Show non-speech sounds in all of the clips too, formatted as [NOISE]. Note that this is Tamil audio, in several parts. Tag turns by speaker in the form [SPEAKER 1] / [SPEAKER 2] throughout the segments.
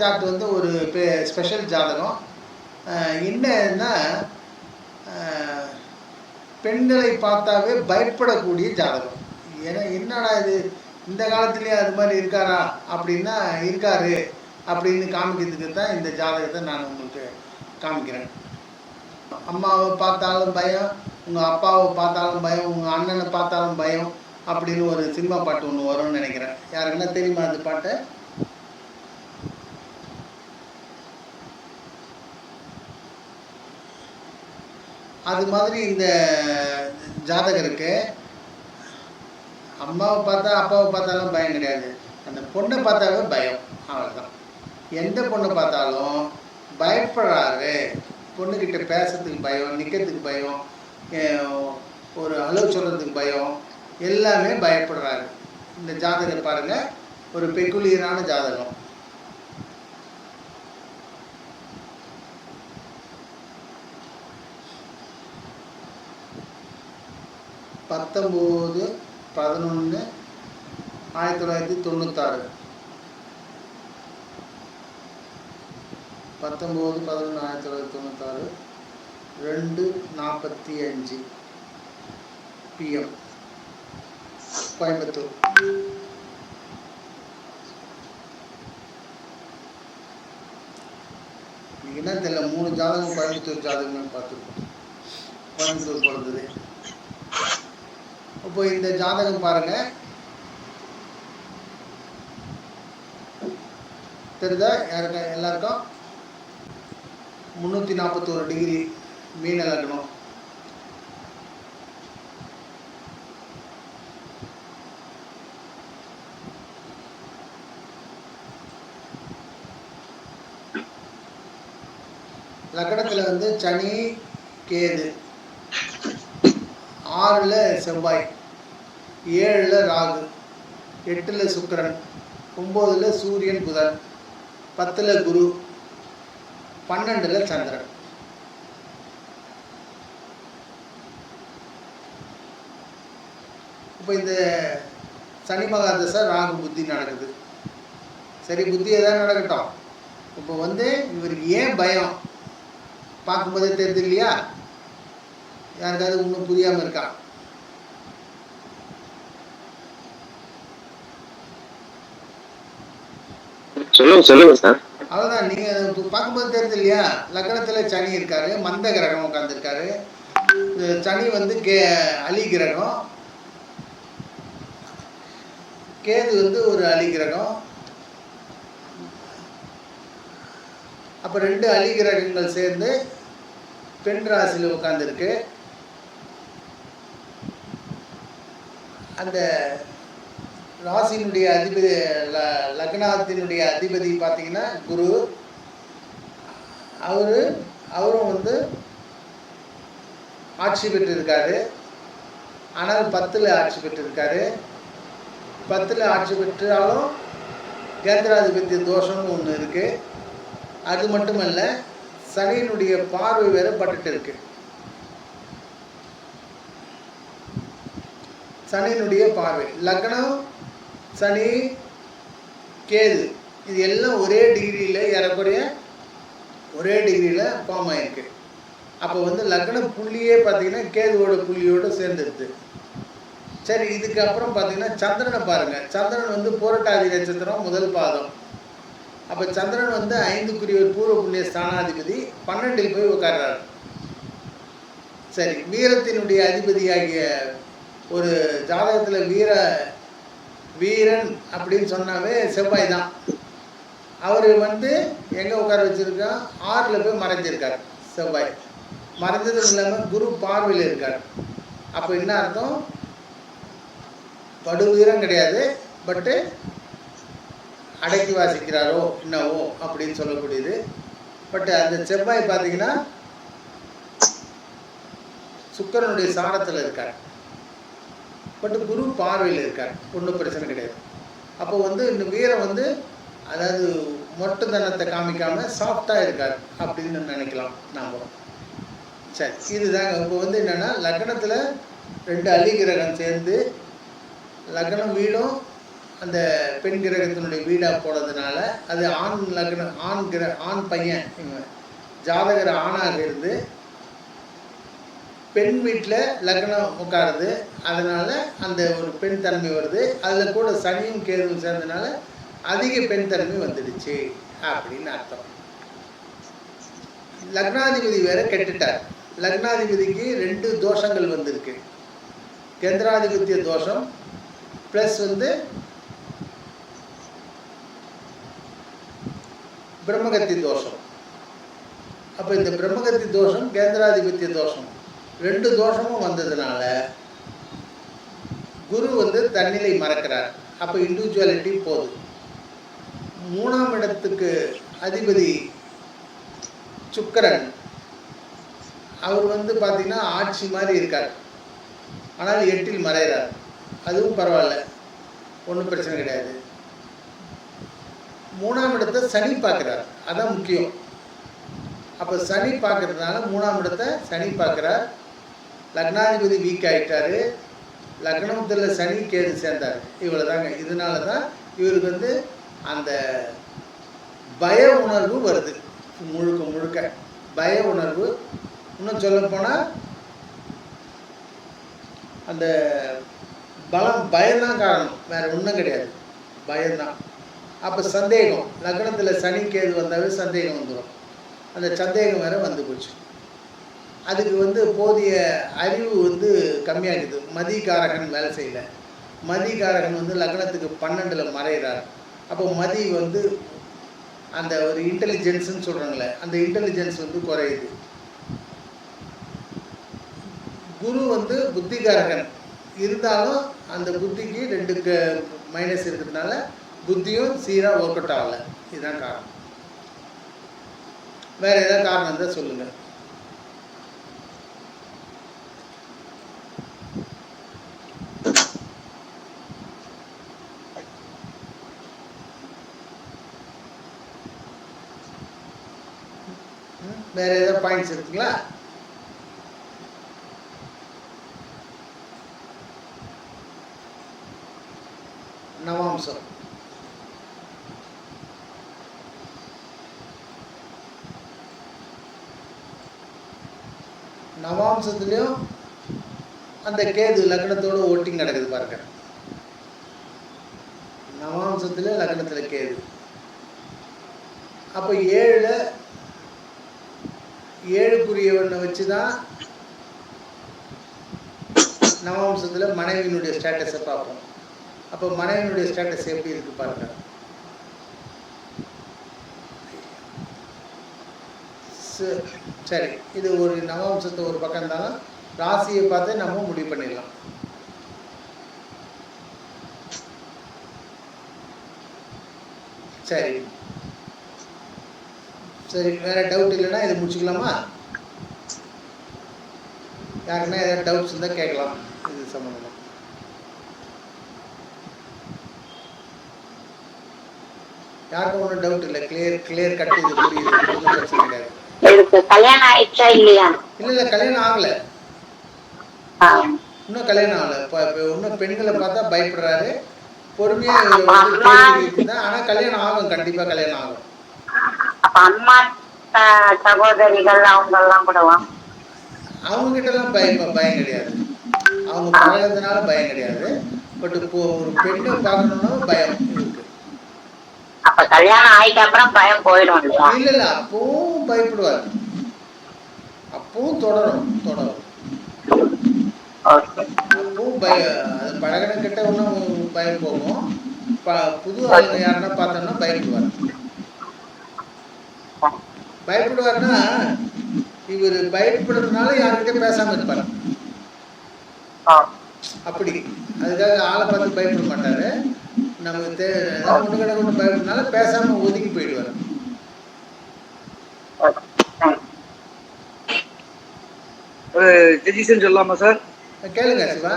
[SPEAKER 1] சார்ட் வந்து ஒரு ஸ்பெஷல் ஜாதகம். என்னன்னா பெண்களை பார்த்தாவே பயப்படக்கூடிய ஜாதகம். ஏன்னா என்னடா இது இந்த காலத்துலேயே அது மாதிரி இருக்காரா? அப்படின்னா இருக்காரு அப்படின்னு காமிக்கிறதுக்கு தான் இந்த ஜாதகத்தை நான் உங்களுக்கு காமிக்கிறேன். அம்மாவை பார்த்தாலும் பயம் உங்கள் அப்பாவை பார்த்தாலும் பயம் உங்கள் அண்ணனை பார்த்தாலும் பயம் அப்படின்னு ஒரு சினிமா பாட்டு ஒன்று வரும்னு நினைக்கிறேன். யாருக்குன்னா தெரியுமா அந்த பாட்டை? அது மாதிரி இந்த ஜாதகருக்கு அம்மாவை பார்த்தா அப்பாவை பார்த்தாலும் பயம் கிடையாது. அந்த பொண்ணை பார்த்தாவே பயம். அவ்வளோதான் எந்த பொண்ணை பார்த்தாலும் பயப்படுறாரு பொண்ணுக்கிட்ட பேசுறதுக்கு பயம் நிற்கிறதுக்கு பயம் ஒரு அளவு சொல்கிறதுக்கு பயம் எல்லாமே பயப்படுறாரு. இந்த ஜாதகம் பாருங்கள் ஒரு பெக்குலியரான ஜாதகம். பத்தொம்போது பதினொன்று ஆயிரத்தி தொள்ளாயிரத்தி தொண்ணூத்தாறு. பத்தொம்போது பதினொன்று ஆயிரத்தி தொள்ளாயிரத்தி தொண்ணூத்தாறு. ரெண்டு நாற்பத்தி அஞ்சு பிஎம் கோயம்புத்தூர். என்ன தெரியல மூணு ஜாதகம் கோயம்புத்தூர் ஜாதகங்கள் பார்த்துருக்கோம். கோயம்புத்தூர் பிறந்தது இப்போ இந்த ஜாதகம் பாருங்க. தெரியுதா? யாருக்கா? எல்லாருக்கும்? முந்நூற்றி நாற்பத்தோரு டிகிரி மீன லக்னம் லக்கணத்தில் வந்து சனி கேது. ஆறில் செவ்வாய் ஏழில் ராகு எட்டில் சுக்கரன் ஒம்போதில் சூரியன் புதன் பத்தில் குரு பன்னெண்டில் சந்திரன். இப்போ இந்த சனி மகாதசை ராகு புத்தி நடக்குது. சரி புத்தி எதாவது நடக்கட்டும். இப்போ வந்து இவருக்கு ஏன் பயம்? பார்க்கும்போதே தெரியுது இல்லையா? யாருக்காவது இன்னும் புரியாமல் இருக்கா
[SPEAKER 2] சொல்லுங்க சொல்லுங்க சார்
[SPEAKER 1] அவ்வளோதான் நீங்கள் பார்க்கும்போது தெரியுது இல்லையா லக்னத்தில் சனி இருக்காரு மந்த கிரகம் உட்காந்துருக்காரு சனி வந்து கே அலி கிரகம். கேது வந்து ஒரு அலி கிரகம். அப்போ ரெண்டு அலி கிரகங்கள் சேர்ந்து பெண் ராசியில் உட்காந்துருக்கு அந்த ராசியினுடைய அதிபதி ல லக்னாத்தினுடைய அதிபதி பார்த்திங்கன்னா குரு. அவர் அவரும் வந்து ஆட்சி பெற்றிருக்காரு. ஆனால் பத்தில் ஆட்சி பெற்றிருக்காரு. பத்தில் ஆட்சி பெற்றாலும் கேந்திராதிபத்திய தோஷம்னு ஒன்று இருக்குது அது மட்டுமல்ல சனியினுடைய பார்வை வேறு பட்டுட்டு இருக்குது சனியினுடைய பார்வை. லக்னம் சனி கேது. இது எல்லாம் ஒரே டிகிரியில் ஏறக்குறைய ஒரே டிகிரியில் ஃபார்ம் ஆயிருக்கு. அப்போ வந்து லக்ன புள்ளியே பார்த்தீங்கன்னா கேதுவோட புள்ளியோடு சேர்ந்துடுது சரி இதுக்கப்புறம் பார்த்திங்கன்னா பார்த்தீங்கன்னா சந்திரனை பாருங்கள் சந்திரன் வந்து பூரட்டாதி நட்சத்திரம் முதல் பாதம். அப்போ சந்திரன் வந்து ஐந்துக்குரியவர் பூர்வ புண்ணிய ஸ்தானாதிபதி. பன்னெண்டில் போய் உட்கார்றாரு சரி வீரத்தினுடைய அதிபதியாகிய ஒரு ஜாதகத்தில் வீர வீரன் அப்படின்னு சொன்னாவே செவ்வாய் தான். அவர் வந்து எங்கே உட்கார வச்சிருக்கா ஆறில் போய் மறைஞ்சிருக்கார் செவ்வாய். மறைஞ்சதும் இல்லாமல் குரு பார்வையில் இருக்கார். அப்போ என்ன அர்த்தம்? படு வீரம் கிடையாது பட்டு அடக்கி வாசிக்கிறாரோ என்னவோ அப்படின்னு சொல்லக்கூடியது. பட் அந்த செவ்வாய் பார்த்தீங்கன்னா சுக்கரனுடைய சாரத்தில் இருக்கார். பட் குரு பார்வையில் இருக்கார். ஒன்றும் பிரச்சனை கிடையாது. அப்போ வந்து இந்த வீரம் வந்து அதாவது மொட்டைத்தனத்தை காமிக்காமல் சாஃப்டாக இருக்கார் அப்படின்னு நினைக்கலாம் நாம். சரி இதுதாங்க. இப்போ வந்து என்னென்னா லக்னத்தில் ரெண்டு அலி கிரகம் சேர்ந்து லக்னம் வீடும் அந்த பெண் கிரகத்தினுடைய வீடாக போனதுனால அது ஆண் லக்னம் ஆண் கிர ஆண் பையன் இவங்க ஜாதகர் ஆணாக இருந்து பெண் வீட்டில் லக்னம் உட்காருது. அதனால் அந்த ஒரு பெண் தன்மை வருது. அதில் கூட சனியும் கேதுவும் சேர்ந்தனால அதிக பெண் தன்மை வந்துடுச்சு அப்படின்னு அர்த்தம். லக்னாதிபதி வேற கெட்டுட்டார். லக்னாதிபதிக்கு ரெண்டு தோஷங்கள் வந்திருக்கு. கேந்திராதிபத்திய தோஷம் ப்ளஸ் வந்து பிரம்மகத்தி தோஷம். அப்போ இந்த பிரம்மகத்தி தோஷம் கேந்திராதிபத்திய தோஷம். ரெண்டு தோஷமும் வந்ததுனால குரு வந்து தன்னிலை மறக்கிறார். அப்போ இண்டிவிஜுவாலிட்டி போகுது. மூணாம் இடத்துக்கு அதிபதி சுக்கரன் அவர் வந்து பார்த்தீங்கன்னா ஆட்சி மாதிரி இருக்கார். ஆனால் எட்டில் மறைகிறார். அதுவும் பரவாயில்ல. ஒன்றும் பிரச்சனை கிடையாது. மூணாம் இடத்தை சனி பார்க்குறார். அதான் முக்கியம். அப்போ சனி பார்க்கறதுனால மூணாம் இடத்தை சனி பார்க்குறார். லக்னாதிபதி வீக் ஆகிட்டாரு லக்னத்தில் சனி கேது சேர்ந்தார். இவ்வளோ தாங்க இதனால தான் இவருக்கு வந்து அந்த பய உணர்வு வருது. முழுக்க முழுக்க. பய உணர்வு. இன்னும் சொல்லப்போனால் அந்த பலம் பயம்தான் காரணம். வேறு ஒன்றும் கிடையாது. பயம்தான். அப்போ சந்தேகம். லக்னத்தில் சனி கேது வந்தாவே சந்தேகம் வந்துடும் அந்த சந்தேகம் வேறு வந்து போச்சு. அதுக்கு வந்து போதிய அறிவு வந்து கம்மியாக இருக்குது மதிகாரகன் வேலை செய்யல. மதிகாரகன் வந்து லக்னத்துக்கு பன்னெண்டில் மறைகிறார் அப்போ மதி வந்து அந்த ஒரு இன்டெலிஜென்ஸ்னு சொல்கிறாங்களே அந்த இன்டெலிஜென்ஸ் வந்து குறையுது. குரு வந்து புத்திகாரகன். இருந்தாலும் அந்த புத்திக்கு ரெண்டு மைனஸ் இருக்கிறதுனால புத்தியும் சீராக ஒர்க் அவுட் ஆகலை. இதுதான் காரணம். வேறு ஏதாவது காரணம் இருந்தால் சொல்லுங்கள் வேற ஏதாவது பாயிண்ட்ஸ் இருக்குங்களா? நவாம்சம். நவாம்சத்துலேயும் அந்த கேது லக்னத்தோட ஓட்டிங் நடக்குது பாருங்க. நவாம்சத்துல லக்னத்தில் கேது. அப்போ ஏழில் ஏழுக்குரியவனை வச்சு தான் நவம்சத்தில் மனைவியினுடைய ஸ்டேட்டஸை பார்ப்போம். அப்போ மனைவியினுடைய ஸ்டேட்டஸ் எப்படி இருக்கு பாருங்க. ச- சரி இது ஒரு நவம்சத்தை ஒரு பக்கம் இருந்தாலும் ராசியை பார்த்து நம்ம முடிவு பண்ணிடலாம். சரி சரி வேற டவுட் இல்லைன்னா இதை முடிச்சுக்கலாமா? யாருக்குன்னா ஏதாவது டவுட்ஸ் இருந்தால் கேட்கலாம். இது சம்மந்தமாக யாருக்கும் ஒன்றும் டவுட் இல்லை. கிளியர் கிளியர் கட் இது புரியுது. பிரச்சனை கிடையாது.
[SPEAKER 3] கல்யாணம் ஆயிடுச்சா இல்லையா?
[SPEAKER 1] இல்லை இல்லை கல்யாணம் ஆகலை. இன்னும் கல்யாணம் ஆகலை. இன்னும் பெண்களை பார்த்தா பயப்படுறாரு. கேட்குதான் ஆனால் கல்யாணம் ஆகும். கண்டிப்பாக கல்யாணம் ஆகும்.
[SPEAKER 3] அப்ப அம்மா சகோதரிகள் அவங்க எல்லாம் கூடவா
[SPEAKER 1] அவங்ககிட்டலாம் பயம் பயம் கிடையாது. அவங்க பழகிறதுனால பயம் கிடையாது. பட் இப்போ ஒரு பெண்ணை பார்க்கணுன்னா பயம் இருக்கு.
[SPEAKER 3] அப்ப கல்யாணம் ஆயிட்ட அப்புறம் பயம் போயிடும்
[SPEAKER 1] இல்லை இல்லை. அப்பவும் பயப்படுவார். அப்பவும் தொடரும் தொடரும். அப்பவும் பய அது பழகின கிட்ட ஒன்றும் பயம் போகும். புது ஆளுங்க யாருன்னா பார்த்தோம்னா பயப்படுவார். பயப்படுவார்னா இவர் பயப்படுறதுனால யார்கிட்ட பேசாம இருப்பார். அப்படி. அதுக்காக ஆளை பார்த்து பயப்பட மாட்டாரு. நமக்கு தே ஏதாவது ஒன்று கிட்ட ஒன்று பயப்படுறதுனால பேசாம ஒதுங்கி போயிடுவார்.
[SPEAKER 4] சஜஷன் சொல்லலாமா சார்?
[SPEAKER 1] கேளுங்க சிவா.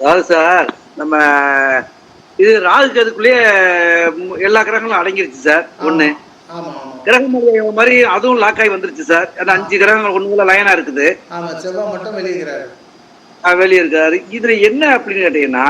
[SPEAKER 4] அதாவது சார் நம்ம இது ராகு கேதுக்குள்ளேயே எல்லா கிரகங்களும் அடங்கிருச்சு சார்
[SPEAKER 1] ஆமா.
[SPEAKER 4] கிரகம் மாதிரி- அதுவும் லாக் ஆகி வந்துருச்சு சார். அந்த அஞ்சு கிரகங்கள் ஒண்ணுல லைனா இருக்குது.
[SPEAKER 1] ஆமா செவ்வாய் மட்டும் வெளியிருக்கிறாரு
[SPEAKER 4] அஹ் வெளியே இருக்காரு. இதுல என்ன அப்படின்னு கேட்டீங்கன்னா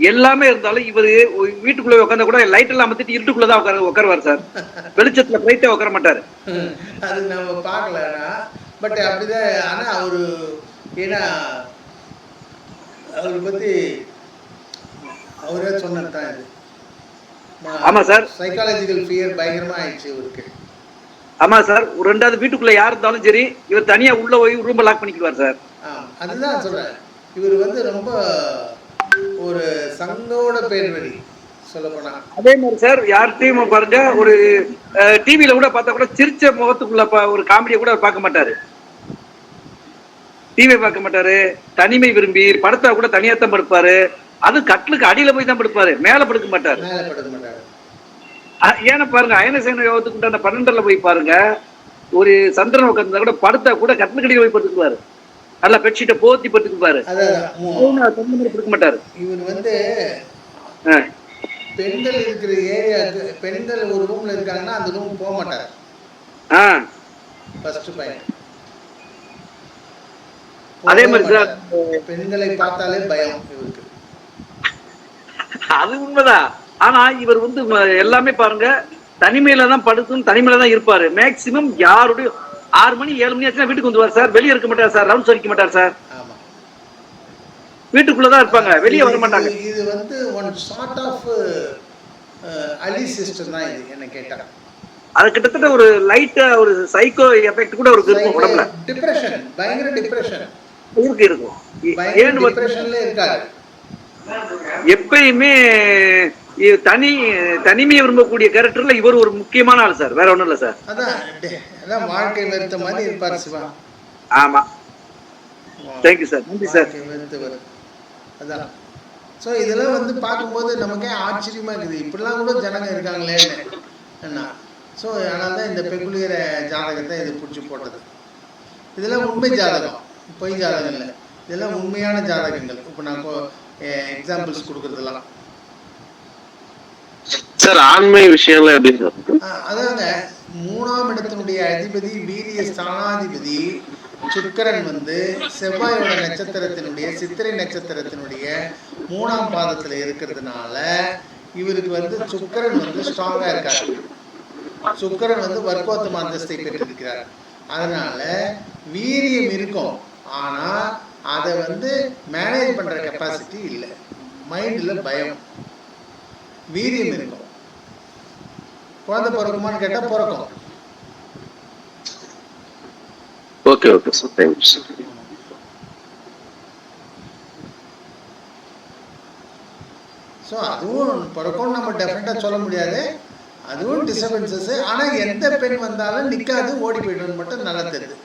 [SPEAKER 4] எல்லாமே இருந்தாலும் இவர் வீட்டுக்குள்ள உட்காந்தா கூட லைட் எல்லாம் அமர்த்திட்டு இருட்டுக்குள்ள தான் உட்கார உட்காருவார் சார். வெளிச்சத்துல லைட்டே உட்கார மாட்டாரு. [LAUGHS]
[SPEAKER 1] அது நம்ம பார்க்கலன்னா பட் அப்படிதான் ஆனால் அவரு ஏன்னா அவரை பற்றி அவரே சொன்னது தான் இது.
[SPEAKER 4] ஆமா சார்.
[SPEAKER 1] சைக்காலஜிக்கல் ஃபியர் பயங்கரமா ஆயிடுச்சு இவருக்கு.
[SPEAKER 4] ஆமா சார். ஒரு ரெண்டாவது வீட்டுக்குள்ள யார் இருந்தாலும் சரி இவர் தனியா உள்ள போய் ரூம் லாக் பண்ணிக்குவார் சார்.
[SPEAKER 1] அதுதான் சொல்றேன். இவர் வந்து ரொம்ப ஒரு சங்கோட பேர் வழி சொல்ல போனா
[SPEAKER 4] அதே மாதிரி சார் யார்கிட்டயும் பாருங்க ஒரு டிவில கூட பார்த்தா கூட சிரிச்ச முகத்துக்குள்ள ஒரு காமெடியை கூட பார்க்க மாட்டாரு. டிவி பார்க்க மாட்டாரு. தனிமை விரும்பி படத்தை கூட தனியா தான் படுப்பாரு. அது கட்டிலுக்கு அடியில போய் தான் படுப்பாரு. மேல படுக்க மாட்டாரு. ஏன்னா பாருங்க அயனசேன யோகத்துக்கு உண்டான பன்னெண்டுல போய் பாருங்க ஒரு சந்திரன் உட்கார்ந்தா கூட படுத்தா கூட கட்டிலுக்கு அடியில போய் படுத்துக்குவாரு. நல்லா பெட்ஷீட்டை போத்தி படுத்துக்குவாரு. படுக்க மாட்டாரு.
[SPEAKER 1] இவர் வந்து பெண்கள் இருக்கிற ஏரியாவுக்கு பெண்கள் ஒரு ரூம்ல இருக்காங்கன்னா அந்த ரூம் போக மாட்டார். ஃபர்ஸ்ட் பாயிண்ட்
[SPEAKER 4] அதே மாதிரி
[SPEAKER 1] பெண்களை பார்த்தாலே பயம் இவருக்கு.
[SPEAKER 4] அது உண்மைதான். ஆனா இவர் வந்து எல்லாமே பாருங்க தனிமையில தான் படுத்தும் தனிமையில தான் இருப்பாரு. மேக்சிமம் யாருடைய ஆறு மணி ஏழு மணி ஆச்சுன்னா வீட்டுக்கு வந்துருவார் சார். வெளியே இருக்க மாட்டார் சார். ரவுண்ட்ஸ் அடிக்க மாட்டார் சார். வீட்டுக்குள்ளதான் இருப்பாங்க. வெளியே வர மாட்டாங்க.
[SPEAKER 1] இது- வந்து ஒன் சார்ட் ஆஃப் அலி சிஸ்டம் தான் இது என்ன கேட்டா.
[SPEAKER 4] அது கிட்டத்தட்ட ஒரு லைட்டா ஒரு சைக்கோ எஃபெக்ட் கூட ஒரு இருக்கும் உடம்புல.
[SPEAKER 1] டிப்ரெஷன் பயங்கர டிப்ரெஷன்
[SPEAKER 4] இருக்கு இருக்கும். ஏ-
[SPEAKER 1] பயங்கர
[SPEAKER 4] ஏன்னு பார்த்தா,
[SPEAKER 1] டிப்ரெஷன்ல இருக்காரு
[SPEAKER 4] எப்பயுமே தனி தனிமையை விரும்பக்கூடிய கேரக்டர்ல இவர் ஒரு முக்கியமான ஆள் சார் வேற ஒண்ணும் இல்ல சார்
[SPEAKER 1] அதான் வாழ்க்கை வெறுத்த மாதிரி இருப்பார் சிவா.
[SPEAKER 4] ஆமா. தேங்க்யூ சார் நன்றி சார்
[SPEAKER 1] அதான். ஸோ இதெல்லாம் வந்து பார்க்கும்போது நமக்கே ஆச்சரியமா இருக்குது. இப்படிலாம் கூட ஜனங்க இருக்காங்களேன்னு என்ன ஸோ அதனால தான் இந்த பெகுலியர ஜாதகத்தை இது பிடிச்சி போட்டது. இதெல்லாம் உண்மை ஜாதகம். பொய் ஜாதகம் இல்லை. இதெல்லாம் உண்மையான ஜாதகங்கள். இப்போ நான் எக்ஸாம்பிள்ஸ் கொடுக்குறதெல்லாம்.
[SPEAKER 2] சார் ஆண்மை விஷயம்லாம் எப்படி
[SPEAKER 1] அதாங்க மூணாம் இடத்தினுடைய அதிபதி வீரிய ஸ்தானாதிபதி சுக்கிரன் வந்து செவ்வாயோட நட்சத்திரத்தினுடைய சித்திரை நட்சத்திரத்தினுடைய மூணாம் பாதத்துல இருக்கிறதுனால இவருக்கு வந்து சுக்கிரன் வந்து ஸ்ட்ராங்கா இருக்காரு. சுக்கிரன் வந்து வர்க்கோத்தம அந்தஸ்தை பெற்றிருக்கிறார். அதனால வீரியம் இருக்கும். ஆனா அதை வந்து மேனேஜ் பண்ற கெப்பாசிட்டி இல்லை. மைண்ட்ல பயம். வீரியம் இருக்கும். குழந்தை பிறக்குமான்னு கேட்டா பிறக்கும்.
[SPEAKER 2] Okay okay sir thank you sir
[SPEAKER 1] so அதுவும் பிறக்கும்னு நம்ம டெஃபினட்டாக சொல்ல முடியாது. அதுவும் டிஸ்டர்பன்சஸ் ஆனால் எந்த பெண் வந்தாலும் நிற்காது ஓடி போய்டும்னு மட்டும் நல்லா தெரியுது.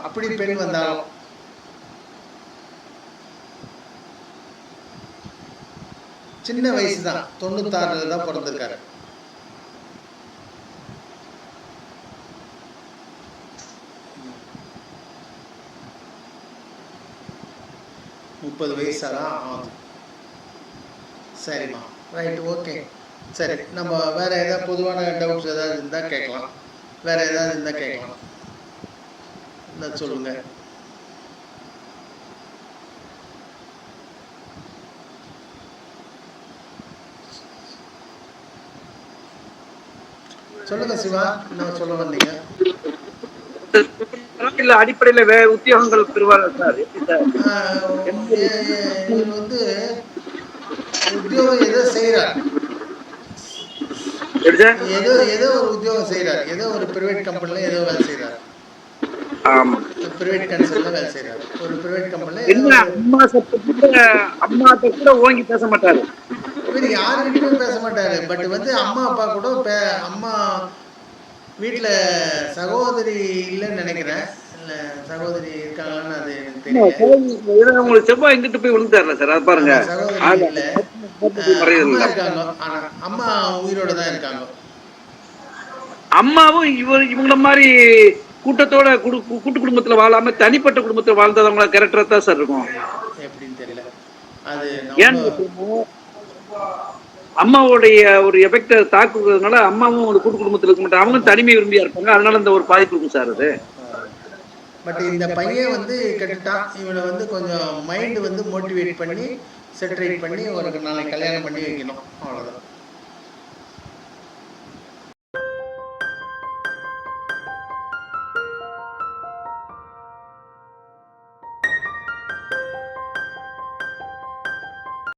[SPEAKER 1] அப்படி பெண் வந்தாலும் சின்ன வயசு தான். தொண்ணூத்தாறுல தான் பிறந்திருக்காரு. முப்பது வயசாதான் ஆகுது. சரிம்மா. ரைட் ஓகே சரி நம்ம வேற ஏதாவது பொதுவான டவுட்ஸ் ஏதாவது இருந்தால் கேட்கலாம். வேற ஏதாவது இருந்தால் கேட்கலாம். சொல்லுங்க. சொல்லுங்க சிவா என்ன சொல்ல வந்தீங்க.
[SPEAKER 4] இல்ல அடிப்படையில வே உத்தியோகங்கள் பெறுவாங்க சார்?
[SPEAKER 1] இவர் வந்து உத்தியோகம் ஏதோ
[SPEAKER 4] சார்?
[SPEAKER 1] ஏதோ ஏதோ ஒரு உத்தியோகம் செய்கிறார் ஏதோ ஒரு பிரைவேட் கம்பெனில ஏதோ வேலை செய்கிறார்
[SPEAKER 4] என்ன அம்மா சத்தத்துல அம்மாட்ட கூட ஓங்கி பேச மாட்டாரு.
[SPEAKER 1] இவர் யாருக்கிட்டையும் பேச மாட்டாரு. பட் வந்து அம்மா அப்பா கூட அம்மா வீட்டில் சகோதரி இல்லைன்னு நினைக்கிறேன். இல்லை சகோதரி இருக்காங்களான்னு அது எனக்கு
[SPEAKER 4] உங்களுக்கு செவ்வாய் எங்கிட்டு போய் விழுந்தாருல சார். அது பாருங்க.
[SPEAKER 1] ஆமா, சகோதரி
[SPEAKER 4] ஆமா.
[SPEAKER 1] இல்ல. அம்மா. இருக்காங்க. ஆனா அம்மா உயிரோட தான் இருக்காங்க.
[SPEAKER 4] அம்மாவும் இவர் இவங்கள மாதிரி கூட்டத்தோட கூட்டு குடும்பத்துல வாழாம தனிப்பட்ட குடும்பத்துல வாழ்ந்தவங்கள கேரக்டரா தான் சார் இருக்கும். அம்மாவுடைய ஒரு எஃபெக்ட தாக்குறதுனால அம்மாவும் ஒரு கூட்டு குடும்பத்துல இருக்க மாட்டாங்க. அவங்க தனிமை விரும்பியா இருப்பாங்க. அதனால இந்த ஒரு பாதிப்பு இருக்கும் சார் அது.
[SPEAKER 1] பட் இந்த பையன் வந்து கெட்டுட்டான் இவனை வந்து கொஞ்சம் மைண்டு வந்து மோட்டிவேட் பண்ணி செட்ரேட் பண்ணி ஒரு நாளைக்கு கல்யாணம் பண்ணி வைக்கணும். அவ்வளோதான்